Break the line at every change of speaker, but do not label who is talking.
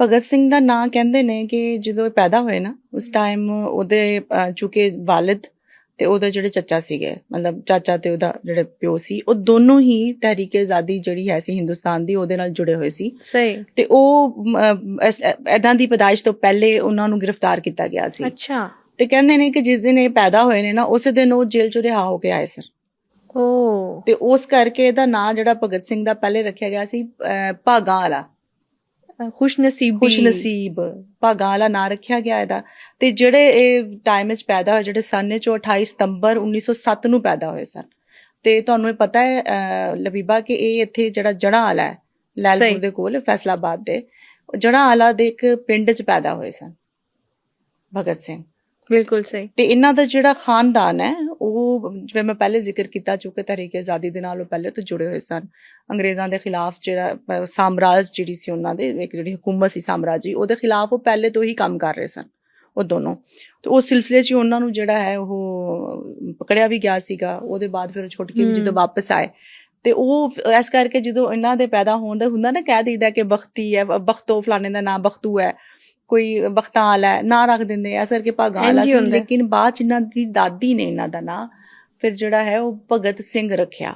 ਭਗਤ ਸਿੰਘ ਦਾ ਨਾਂ ਕਹਿੰਦੇ ਨੇ ਕਿ ਜਦੋਂ ਇਹ ਪੈਦਾ ਹੋਏ ਨਾ ਉਸ ਟਾਈਮ ਉਹਦੇ ਚੂੰਕਿ ਵਾਲਿਦ ਤੇ ਉਹਦੇ ਜਿਹੜੇ ਚੱਚਾ ਸੀਗੇ ਮਤਲਬ ਚਾਚਾ ਤੇ ਉਹਦਾ ਜਿਹੜੇ ਪਿਓ ਸੀ ਉਹ ਦੋਨੋਂ ਹੀ ਤਹਿਰੀਕੇ ਆਜ਼ਾਦੀ ਜਿਹੜੀ ਹੈ ਸੀ ਹਿੰਦੁਸਤਾਨ ਦੀ ਉਹਦੇ ਨਾਲ ਜੁੜੇ ਹੋਏ ਸੀ।
ਸਹੀ।
ਤੇ ਉਹ ਇਹਨਾਂ ਦੀ ਪਦਾਇਸ਼ ਤੋਂ ਪਹਿਲੇ ਉਹਨਾਂ ਨੂੰ ਗ੍ਰਿਫਤਾਰ ਕੀਤਾ ਗਿਆ ਸੀ।
ਅੱਛਾ।
ਤੇ ਕਹਿੰਦੇ ਨੇ ਕਿ ਜਿਸ ਦਿਨ ਇਹ ਪੈਦਾ ਹੋਏ ਨੇ ਨਾ ਉਸੇ ਦਿਨ ਉਹ ਜੇਲ੍ਹ ਚੋਂ ਰਿਹਾ ਹੋ ਕੇ ਆਏ ਸਨ।
ਓ।
ਤੇ ਉਸ ਕਰਕੇ ਇਹਦਾ ਨਾਂ ਜਿਹੜਾ ਭਗਤ ਸਿੰਘ ਦਾ ਪਹਿਲੇ ਰੱਖਿਆ ਗਿਆ ਸੀ ਭਾਗਾਂ ਵਾਲਾ।
ਖੁਸ਼ ਨਸੀਬੀ
ਖੁਸ਼ ਨਸੀਬ ਭਾਗਾਂ ਵਾਲਾ ਨਾਂ ਰੱਖਿਆ ਗਿਆ ਇਹਦਾ। ਤੇ ਜਿਹੜੇ ਇਹ ਟਾਈਮ ਵਿੱਚ ਪੈਦਾ ਹੋਏ ਜਿਹੜੇ ਸਨ ਨੇ ਚੋਂ 28 ਸਤੰਬਰ 1907 ਨੂੰ ਪੈਦਾ ਹੋਏ ਸਨ। ਤੇ ਤੁਹਾਨੂੰ ਇਹ ਪਤਾ ਹੈ ਲਬੀਬਾ ਕਿ ਇਹ ਇੱਥੇ ਜਿਹੜਾ ਜੜਾ ਵਾਲਾ ਹੈ ਲੈਲਪੁਰ। ਦੇ ਕੋਲ ਫੈਸਲਾਬਾਦ ਦੇ ਜੜਾ ਵਾਲਾ ਦੇ ਇੱਕ ਪਿੰਡ 'ਚ ਪੈਦਾ ਹੋਏ ਸਨ। ਭਗਤ ਸਿੰਘ।
ਬਿਲਕੁਲ ਸਹੀ।
ਤੇ ਇਹਨਾਂ ਦਾ ਜਿਹੜਾ ਖਾਨਦਾਨ ਹੈ ਉਹ ਜਿਵੇਂ ਮੈਂ ਪਹਿਲੇ ਜ਼ਿਕਰ ਕੀਤਾ ਚੁੱਕੇ ਤਰੀਕੇ ਆਜ਼ਾਦੀ ਦੇ ਨਾਲ ਉਹ ਪਹਿਲੇ ਤੋਂ ਜੁੜੇ ਹੋਏ ਸਨ। ਅੰਗਰੇਜ਼ਾਂ ਦੇ ਖਿਲਾਫ ਜਿਹੜਾ ਸਾਮਰਾਜ ਜਿਹੜੀ ਸੀ ਉਹਨਾਂ ਦੇ ਇੱਕ ਜਿਹੜੀ ਹਕੂਮਤ ਸੀ ਸਾਮਰਾਜੀ ਉਹਦੇ ਖਿਲਾਫ ਉਹ ਪਹਿਲੇ ਤੋਂ ਹੀ ਕੰਮ ਕਰ ਰਹੇ ਸਨ ਉਹ ਦੋਨੋਂ। ਤੇ ਉਸ ਸਿਲਸਿਲੇ 'ਚ ਉਹਨਾਂ ਨੂੰ ਜਿਹੜਾ ਹੈ ਉਹ ਪਕੜਿਆ ਵੀ ਗਿਆ ਸੀਗਾ ਉਹਦੇ ਬਾਅਦ ਫਿਰ ਉਹ ਛੁੱਟ ਕੇ ਵੀ ਜਦੋਂ। ਵਾਪਸ ਆਏ। ਤੇ ਉਹ ਇਸ ਕਰਕੇ ਜਦੋਂ ਇਹਨਾਂ ਦੇ ਪੈਦਾ ਹੋਣ ਦਾ ਹੁੰਦਾ ਨਾ ਕਹਿ ਦਈਦਾ ਕਿ ਬਖਤੀ ਹੈ ਬਖਤੋ ਫਲਾਣੇ ਦਾ ਨਾਮ ਬਖਤੂ ਹੈ ਕੋਈ ਬਖਤਾਂ ਵਾਲਾ ਹੈ ਨਾਂ ਰੱਖ ਦਿੰਦੇ ਆ ਇਸ ਕਰਕੇ ਭਾਗਾਂ ਵਾਲਾ
ਇੰਝ ਹੀ
ਸੀ। ਲੇਕਿਨ ਬਾਅਦ ਚ ਇਹਨਾਂ ਦੀ ਦਾਦੀ ਨੇ ਇਹਨਾਂ ਦਾ ਨਾਂ ਫਿਰ ਜਿਹੜਾ ਹੈ ਉਹ ਭਗਤ ਸਿੰਘ ਰੱਖਿਆ